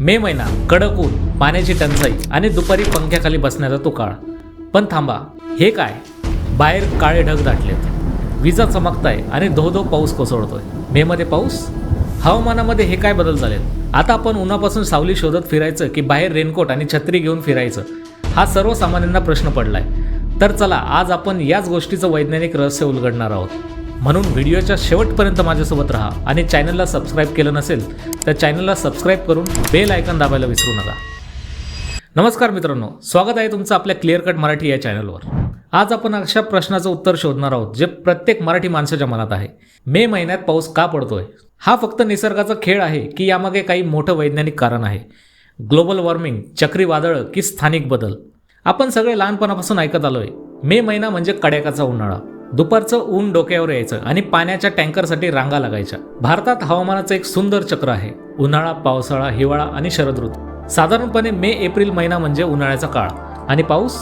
मे महिना कडक ऊन पाण्याची टंचाई आणि दुपारी पंख्याखाली बसण्याचा तो काळ. पण थांबा हे काय? बाहेर काळे ढग दाटलेत. विजा चमकताय आणि धो धो पाऊस कोसळतोय. मे मध्ये पाऊस? हवामानामध्ये हे काय बदल झालेत? आता आपण उन्हापासून सावली शोधत फिरायचं की बाहेर रेनकोट आणि छत्री घेऊन फिरायचं? हा सर्वसामान्यांना प्रश्न पडलाय. तर चला आज आपण याच गोष्टीचं वैज्ञानिक रहस्य उलगडणार आहोत. म्हणून व्हिडिओच्या शेवटपर्यंत माझ्यासोबत राहा आणि चॅनलला सबस्क्राईब केलं नसेल तर चॅनलला सबस्क्राईब करून बेल आयकन दाबायला विसरू नका. नमस्कार मित्रांनो स्वागत आहे तुमचं आपल्या क्लिअर कट मराठी या चॅनलवर आज आपण अशा प्रश्नाचं उत्तर शोधणार आहोत जे प्रत्येक मराठी माणसाच्या मनात आहे. मे महिन्यात पाऊस का पडतोय? हा फक्त निसर्गाचा खेळ आहे की यामागे काही मोठं वैज्ञानिक कारण आहे? ग्लोबल वॉर्मिंग चक्रीवादळं की स्थानिक बदल? आपण सगळे लहानपणापासून ऐकत आलोय मे महिना म्हणजे कड्याकाचा उन्हाळा. दुपारचं ऊन डोक्यावर यायचं आणि पाण्याच्या टँकरसाठी रांगा लागायच्या. भारतात हवामानाचं एक सुंदर चक्र आहे. उन्हाळा पावसाळा हिवाळा आणि शरद ऋतू साधारणपणे मे एप्रिल महिना म्हणजे उन्हाळ्याचा काळ. आणि पाऊस?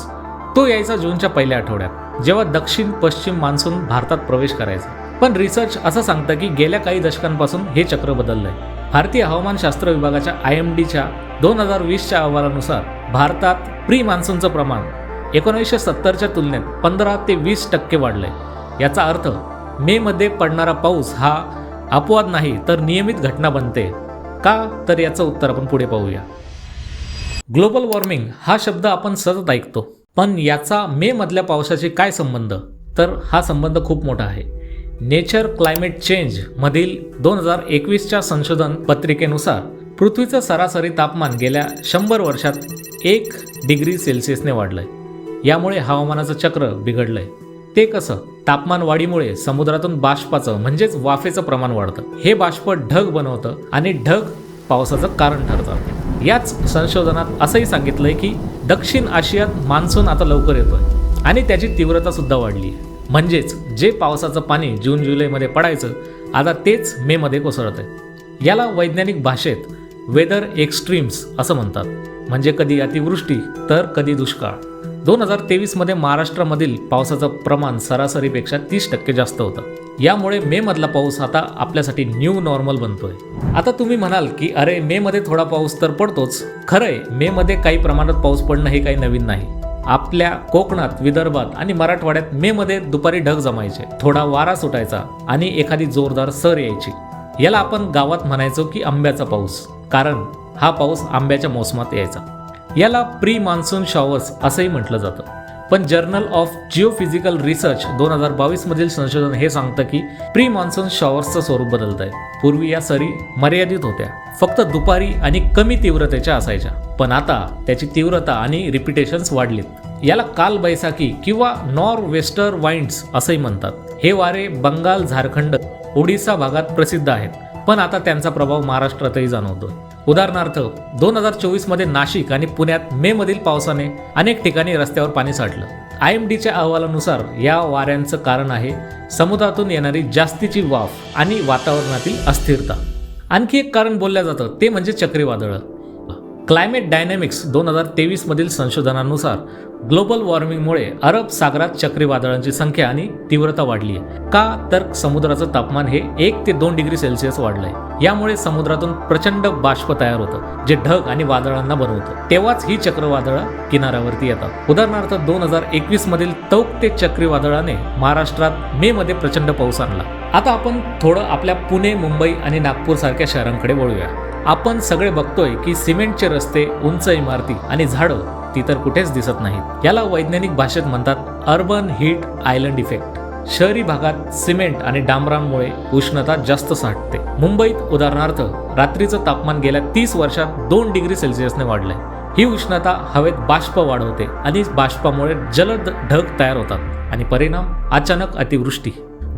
तो यायचा जूनच्या पहिल्या आठवड्यात जेव्हा दक्षिण पश्चिम मान्सून भारतात प्रवेश करायचा. पण रिसर्च असं सांगतं की गेल्या काही दशकांपासून हे चक्र बदललंय. भारतीय हवामानशास्त्र विभागाच्या आय एम डीच्या दोन हजार वीसच्या अहवालानुसार भारतात प्री मान्सूनचं प्रमाण एकोणीसशे सत्तरच्या तुलनेत पंधरा ते वीस टक्के वाढले याचा अर्थ मेमध्ये पडणारा पाऊस हा अपवाद नाही तर नियमित घटना बनते. का? तर याचं उत्तर आपण पुढे पाहूया. ग्लोबल वॉर्मिंग हा शब्द आपण सतत ऐकतो पण याचा मे मधल्या पावसाशी काय संबंध? तर हा संबंध खूप मोठा आहे. नेचर क्लायमेट चेंज मधील दोन हजार एकवीसच्या संशोधन पत्रिकेनुसार पृथ्वीचं सरासरी तापमान गेल्या शंभर वर्षात एक डिग्री सेल्सिअसने वाढलंय. यामुळे हवामानाचं चक्र बिघडलंय. ते कसं? तापमान वाढीमुळे समुद्रातून बाष्पाचं म्हणजेच वाफेचं प्रमाण वाढतं. हे बाष्प ढग बनवतं आणि ढग पावसाचं कारण ठरतं. याच संशोधनात असंही सांगितलंय की दक्षिण आशियात मान्सून आता लवकर येतोय आणि त्याची तीव्रता सुद्धा वाढली आहे. म्हणजेच जे पावसाचं पाणी जून जुलैमध्ये पडायचं आता तेच मे मध्ये कोसळत आहे याला वैज्ञानिक भाषेत वेदर एक्स्ट्रीम्स असं म्हणतात. म्हणजे कधी अतिवृष्टी तर कधी दुष्काळ. दोन हजार तेवीसमध्ये महाराष्ट्रामधील पावसाचं प्रमाण सरासरीपेक्षा तीस टक्के जास्त होतं. यामुळे मे मधला पाऊस आता आपल्यासाठी न्यू नॉर्मल बनतोय. आता तुम्ही म्हणाल की अरे मे मध्ये थोडा पाऊस तर पडतोच. खरंय मे मध्ये काही प्रमाणात पाऊस पडणं हे काही नवीन नाही. आपल्या कोकणात विदर्भात आणि मराठवाड्यात मे मध्ये दुपारी ढग जमायचे. थोडा वारा सुटायचा आणि एखादी जोरदार सर यायची. याला आपण गावात म्हणायचो की आंब्याचा पाऊस. कारण हा पाऊस आंब्याच्या मोसमात यायचा. याला प्री मान्सून शॉवर्स असंही म्हटलं जातं. पण जर्नल ऑफ जिओफिजिकल रिसर्च दोन हजार बावीस मधील संशोधन हे सांगतं की प्री मान्सून शॉवर्सचं स्वरूप बदलत आहे पूर्वी या सरी मर्यादित होत्या. फक्त दुपारी आणि कमी तीव्रतेच्या असायच्या. पण आता त्याची तीव्रता आणि रिपिटेशन्स वाढलीत. याला काल बैसाखी किंवा नॉर वेस्टर वाइंड्स असंही म्हणतात. हे वारे बंगाल झारखंड ओडिसा भागात प्रसिद्ध आहेत. पण आता त्यांचा प्रभाव महाराष्ट्रातही जाणवतो उदाहरणार्थ दोन हजार चोवीसमध्ये नाशिक आणि पुण्यात मे मधील पावसाने अनेक ठिकाणी रस्त्यावर पाणी साठलं. आय एम डीच्या अहवालानुसार या वाऱ्यांचं कारण आहे समुद्रातून येणारी जास्तीची वाफ आणि वातावरणातील अस्थिरता. आणखी एक कारण बोललं जातं ते म्हणजे चक्रीवादळं. क्लायमेट डायनॅमिक्स दोन हजार तेवीसमधील संशोधनानुसार ग्लोबल वॉर्मिंगमुळे अरब सागरात चक्रीवादळांची संख्या आणि तीव्रता वाढली आहे का तर समुद्राचं तापमान हे एक ते दोन डिग्री सेल्सिअस वाढलंय. यामुळे समुद्रातून प्रचंड बाष्प तयार होतं जे ढग आणि वादळांना बनवतं. तेव्हाच ही चक्रवादळं किनाऱ्यावरती येतात. उदाहरणार्थ दोन हजार एकवीस मधील तौक ते चक्रीवादळाने महाराष्ट्रात मे मध्ये प्रचंड पाऊस आणला. आता आपण थोडं आपल्या पुणे मुंबई आणि नागपूर सारख्या शहरांकडे वळूया. आपण सगळे बघतोय की सिमेंटचे रस्ते उंच इमारती आणि झाडं ती तर कुठेच दिसत नाहीत. याला वैज्ञानिक भाषेत म्हणतात अर्बन हीट आयलंड इफेक्ट शहरी भागात सिमेंट आणि डांबरांमुळे उष्णता जास्त साठते. मुंबईत उदाहरणार्थ रात्रीचं तापमान गेल्या तीस वर्षात दोन डिग्री सेल्सिअसने वाढलंय. ही उष्णता हवेत बाष्प वाढवते आणि बाष्पामुळे जलद ढग तयार होतात आणि परिणाम अचानक अतिवृष्टी.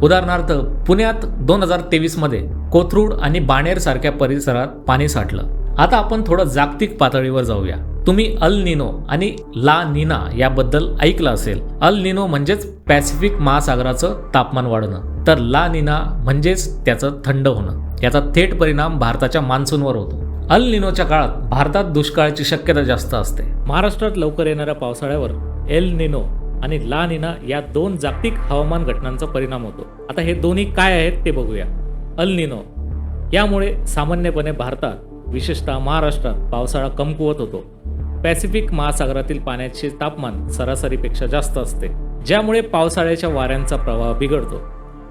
उदाहरणार्थ पुण्यात दोन हजार तेवीसमध्ये कोथरूड आणि बाणेर सारख्या परिसरात पाणी साठलं. आता आपण थोडं जागतिक पातळीवर जाऊया. तुम्ही अल निनो आणि ला निना याबद्दल ऐकलं असेल. अल निनो म्हणजेच पॅसिफिक महासागराचं तापमान वाढणं तर ला निना म्हणजेच त्याचं थंड होणं. याचा थेट परिणाम भारताच्या मान्सूनवर होतो. अल निनोच्या काळात भारतात दुष्काळाची शक्यता जास्त असते. महाराष्ट्रात लवकर येणाऱ्या पावसाळ्यावर एल निनो आणि ला निना या दोन जागतिक हवामान घटनांचा परिणाम होतो. आता हे दोन्ही काय आहेत ते बघूया. अलनिनो यामुळे सामान्यपणे भारतात विशेषतः महाराष्ट्रात पावसाळा कमकुवत होतो. पॅसिफिक महासागरातील पाण्याचे तापमान सरासरीपेक्षा जास्त असते ज्यामुळे पावसाळ्याच्या वाऱ्यांचा प्रवाह बिघडतो.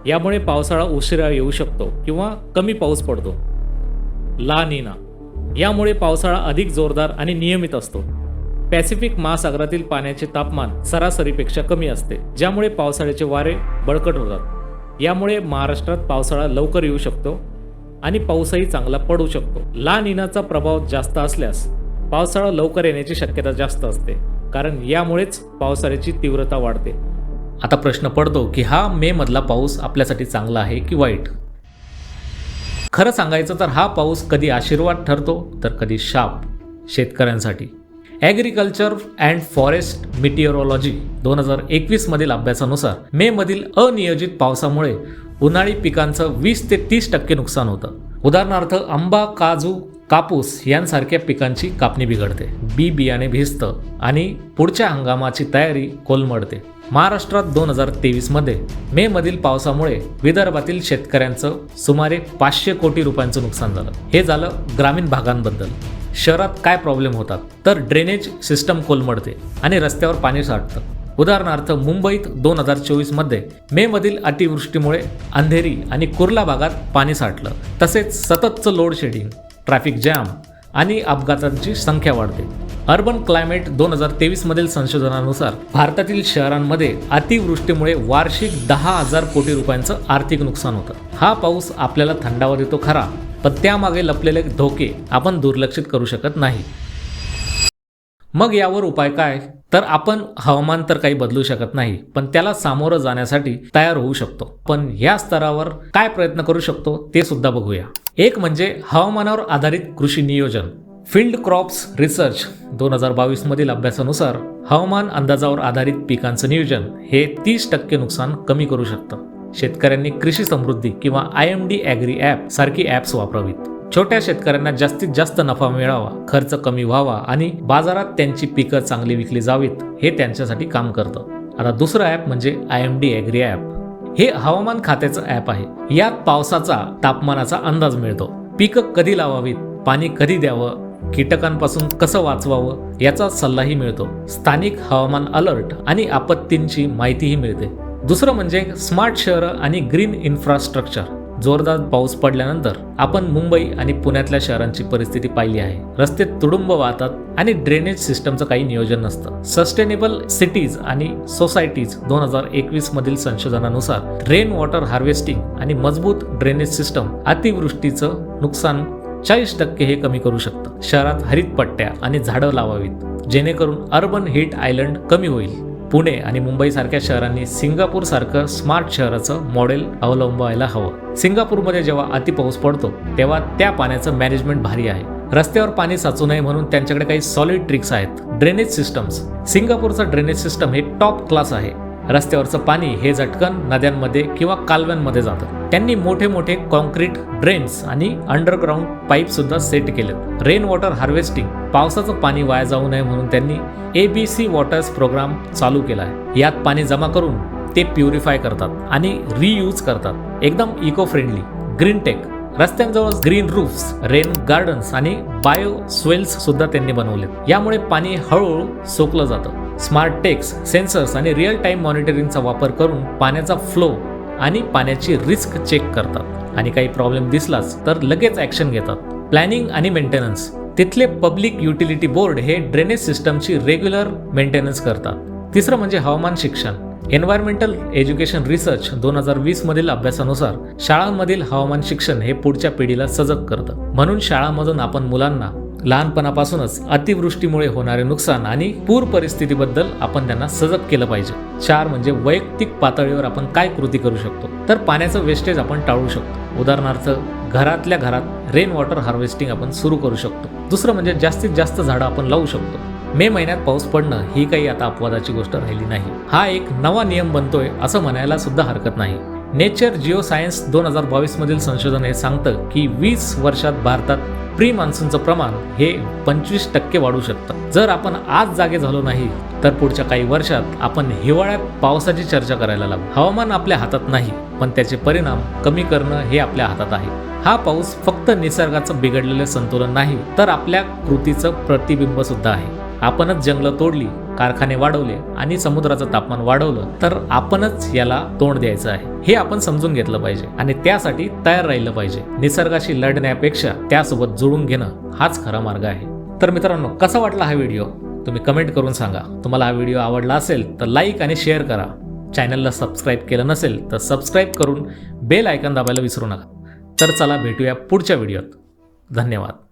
यामुळे पावसाळा उशिरा येऊ शकतो किंवा कमी पाऊस पडतो. ला निना. यामुळे पावसाळा अधिक जोरदार आणि नियमित असतो. पॅसिफिक महासागरातील पाण्याचे तापमान सरासरीपेक्षा कमी असते ज्यामुळे पावसाळ्याचे वारे बळकट होतात. यामुळे महाराष्ट्रात पावसाळा लवकर येऊ शकतो आणि पाऊसही चांगला पडू शकतो. ला निनाचा प्रभाव जास्त असल्यास पावसाळा लवकर येण्याची शक्यता जास्त असते कारण यामुळेच पावसाळ्याची तीव्रता वाढते. आता प्रश्न पडतो की हा मे मधला पाऊस आपल्यासाठी चांगला आहे की वाईट? खरं सांगायचं तर हा पाऊस कधी आशीर्वाद ठरतो तर कधी शाप शेतकऱ्यांसाठी. ॲग्रिकल्चर अँड फॉरेस्ट मिटिओरॉलॉजी दोन हजार एकवीसमधील अभ्यासानुसार मे मधील अनियोजित पावसामुळे उन्हाळी पिकांचं वीस ते तीस टक्के नुकसान होतं. उदाहरणार्थ आंबा काजू कापूस यांसारख्या पिकांची कापणी बिघडते. बी बियाणे भिजतं आणि पुढच्या हंगामाची तयारी कोलमडते. महाराष्ट्रात दोन हजार तेवीसमध्ये मे मधील पावसामुळे विदर्भातील शेतकऱ्यांचं सुमारे पाचशे कोटी रुपयांचं नुकसान झालं. हे झालं ग्रामीण भागांबद्दल. शहरात काय प्रॉब्लेम होतात? तर ड्रेनेज सिस्टम कोलमडते आणि रस्त्यावर पाणी साठतं. उदाहरणार्थ मुंबईत दोन हजार चोवीसमध्ये मे मधील अतिवृष्टीमुळे अंधेरी आणि कुर्ला भागात पाणी साठलं. तसेच सततचं लोड शेडिंग ट्रॅफिक जॅम आणि अपघातांची संख्या वाढते. अर्बन क्लायमेट दोन हजार तेवीसमधील संशोधनानुसार भारतातील शहरांमध्ये अतिवृष्टीमुळे वार्षिक दहा हजार कोटी रुपयांचं आर्थिक नुकसान होतं. हा पाऊस आपल्याला थंडावा देतो खरा. पण त्यामागे लपलेले धोके आपण दुर्लक्षित करू शकत नाही. मग यावर उपाय काय? तर आपण हवामान तर काही बदलू शकत नाही पण त्याला सामोरं जाण्यासाठी तयार होऊ शकतो. पण या स्तरावर काय प्रयत्न करू शकतो ते सुद्धा बघूया. एक म्हणजे हवामानावर आधारित कृषी नियोजन. फील्ड क्रॉप्स रिसर्च दोन हजार बावीस मधील अभ्यासानुसार हवामान अंदाजावर आधारित पिकांचं नियोजन हे तीस टक्के नुकसान कमी करू शकतं. शेतकऱ्यांनी कृषी समृद्धी किंवा I M D agri app सारखी ॲप्स वापरावीत. छोट्या शेतकऱ्यांना जास्तीत जास्त नफा मिळावा खर्च कमी व्हावा आणि बाजारात त्यांची पिकं चांगली विकली जावीत हे त्यांच्यासाठी काम करतं. आता दुसरं ॲप म्हणजे I M D agri app. हे हवामान खात्याचं ॲप आहे. यात पावसाचा तापमानाचा अंदाज मिळतो. पिकं कधी लावावीत पाणी कधी द्यावं कीटकांपासून कसं वाचवावं याचा सल्लाही मिळतो. स्थानिक हवामान अलर्ट आणि आपत्तींची माहितीही मिळते. दुसरं म्हणजे स्मार्ट शहरं आणि ग्रीन इन्फ्रास्ट्रक्चर. जोरदार पाऊस पडल्यानंतर आपण मुंबई आणि पुण्यातल्या शहरांची परिस्थिती पाहिली आहे. रस्ते तुडुंब वाहतात आणि ड्रेनेज सिस्टमचं काही नियोजन नसतं. सस्टेनेबल सिटीज आणि सोसायटीज दोन हजार एकवीस मधील संशोधनानुसार रेन वॉटर हार्वेस्टिंग आणि मजबूत ड्रेनेज सिस्टम अतिवृष्टीचं नुकसान चाळीस टक्के हे कमी करू शकतं. शहरात हरित पट्ट्या आणि झाडं लावावीत. जेणेकरून अर्बन हिट आयलंड कमी होईल. पुणे आणि मुंबईसारख्या शहरांनी सिंगापूरसारखं स्मार्ट शहराचं मॉडेल अवलंबायला हवं. सिंगापूरमध्ये जेव्हा अतिपाऊस पडतो तेव्हा त्या पाण्याचं मॅनेजमेंट भारी आहे. रस्त्यावर पाणी साचू नये म्हणून त्यांच्याकडे काही सॉलिड ट्रिक्स आहेत. ड्रेनेज सिस्टम्स सिंगापूरचं ड्रेनेज सिस्टम हे टॉप क्लास आहे. रस्त्यावरचं पाणी हे झटकन नद्यांमध्ये किंवा कालव्यांमध्ये जातं. त्यांनी मोठे मोठे कॉन्क्रीट ड्रेन्स आणि अंडरग्राऊंड पाईप सुद्धा सेट केलेत. रेन वॉटर हार्वेस्टिंग पावसाचं पाणी वाया जाऊ नये म्हणून त्यांनी A B C waters programme चालू केला आहे यात पाणी जमा करून ते प्युरिफाय करतात आणि रियूज करतात. एकदम इको फ्रेंडली ग्रीन टेक रस्त्यांजवळ ग्रीन रूफ्स रेन गार्डन्स आणि बायो स्वेल्स सुद्धा त्यांनी बनवलेत. यामुळे पाणी हळूहळू सोकलं जातं. स्मार्ट टेक्स सेन्सर्स आणि रिअल टाईम मॉनिटरिंगचा वापर करून पाण्याचा फ्लो आणि पाण्याची रिस्क चेक करतात. आणि काही प्रॉब्लेम दिसलाच तर लगेच ॲक्शन घेतात. प्लॅनिंग आणि मेंटेनन्स तिथले पब्लिक युटिलिटी बोर्ड हे ड्रेनेज सिस्टमची रेग्युलर मेंटेनन्स करतात. तिसरं म्हणजे हवामान शिक्षण. एन्व्हायरमेंटल एज्युकेशन रिसर्च दोन हजार वीस मधील अभ्यासानुसार शाळांमधील हवामान शिक्षण हे पुढच्या पिढीला सजग करतं. म्हणून शाळांमधून आपण मुलांना लहानपणापासूनच अतिवृष्टीमुळे होणारे नुकसान आणि पूर परिस्थितीबद्दल आपण त्यांना सजग केलं पाहिजे. चार म्हणजे वैयक्तिक पातळीवर आपण काय कृती करू शकतो? तर पाण्याचं वेस्टेज आपण टाळू शकतो. उदाहरणार्थ घरातल्या घरात रेन वॉटर हार्वेस्टिंग आपण सुरू करू शकतो. दुसरं म्हणजे जास्तीत जास्त झाडं आपण लावू शकतो. मे महिन्यात पाऊस पडणं ही काही आता अपवादाची गोष्ट राहिली नाही. हा एक नवा नियम बनतोय असं म्हणायला सुद्धा हरकत नाही. नेचर जिओ सायन्स दोन हजार बावीस मधील संशोधन हे सांगतं की वीस वर्षात भारतात प्री मान्सूनचं प्रमाण हे पंचवीस टक्के वाढू शकतं. जर आपण आज जागे झालो नाही तर पुढच्या काही वर्षात आपण हिवाळ्यात पावसाची चर्चा करायला लागू. हवामान आपल्या हातात नाही पण त्याचे परिणाम कमी करणं हे आपल्या हातात आहे. हा पाऊस फक्त निसर्गाचं बिघडलेलं संतुलन नाही तर आपल्या कृतीचं प्रतिबिंब सुद्धा आहे. आपणच जंगलं तोडली कारखाने वाढवले आणि समुद्राचं तापमान वाढवलं तर आपणच याला तोंड द्यायचं आहे. हे आपण समजून घेतलं पाहिजे आणि त्यासाठी तयार राहिलं पाहिजे. निसर्गाशी लढण्यापेक्षा त्यासोबत जुळून घेणं हाच खरा मार्ग आहे. तर मित्रांनो कसा वाटला हा व्हिडिओ? तुम्ही कमेंट करून सांगा. तुम्हाला हा व्हिडिओ आवडला असेल तर लाईक आणि शेअर करा. चॅनलला सबस्क्राईब केलं नसेल तर सबस्क्राईब करून बेल आयकन दाबायला विसरू नका. तर चला भेटूया पुढच्या व्हिडिओत. धन्यवाद.